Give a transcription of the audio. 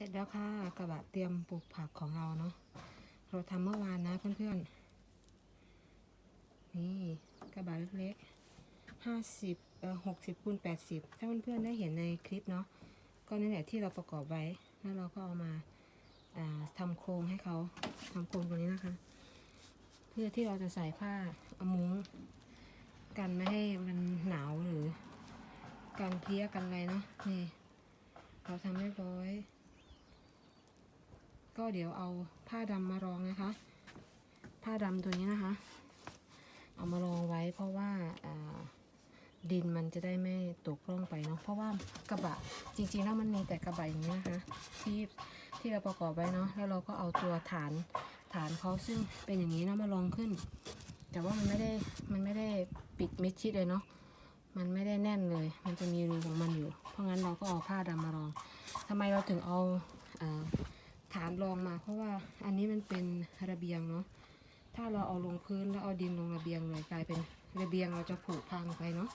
เสร็จแล้วค่ะกระบะเตรียมปลูกผักของเราเนาะเราทำเมื่อวานนะเพื่อนๆนี่กระบะเล็กๆห้าสิบเอ่อหกสิบคูณแปดสิบถ้าเพื่อนๆได้เห็นในคลิปเนาะก็นั่นแหละที่เราประกอบไว้แล้วเราก็เอามาอ่าทำโครงให้เขาทำโครงตัวนี้นะคะ เพื่อที่เราจะใส่ผ้าอามุ้งกันไม่ให้มันหนาวหรือกันเพี้ยกันอะไรเนาะนี่เราทำเรียบร้อย ก็เดี๋ยวเอาผ้าดำมารองนะคะ ผ้าดำตัวนี้นะคะ เอามารองไว้เพราะว่าดินมันจะได้ไม่ตกร่องไปเนาะเพราะว่ากระบะจริงๆแล้วมันมีแต่กระบะอย่างนี้นะคะที่ที่เราประกอบไว้เนาะแล้วเราก็เอาตัวฐานฐานเขาซึ่งเป็นอย่างนี้นะมารองขึ้น แต่ว่ามันไม่ได้มันไม่ได้ปิดมิดชิดเลยเนาะมันไม่ได้แน่นเลย มันจะมีรูของมันอยู่ เพราะงั้นเราก็เอาผ้าดำมารองทำไมเราถึงเอา เอ่อฐานรองมา เพราะว่าอันนี้มันเป็นระเบียงเนาะถ้าเราเอาลงพื้นแล้วเอาดินลงระเบียงเลยกลายเป็นระเบียงเราจะผุพังไปเนาะ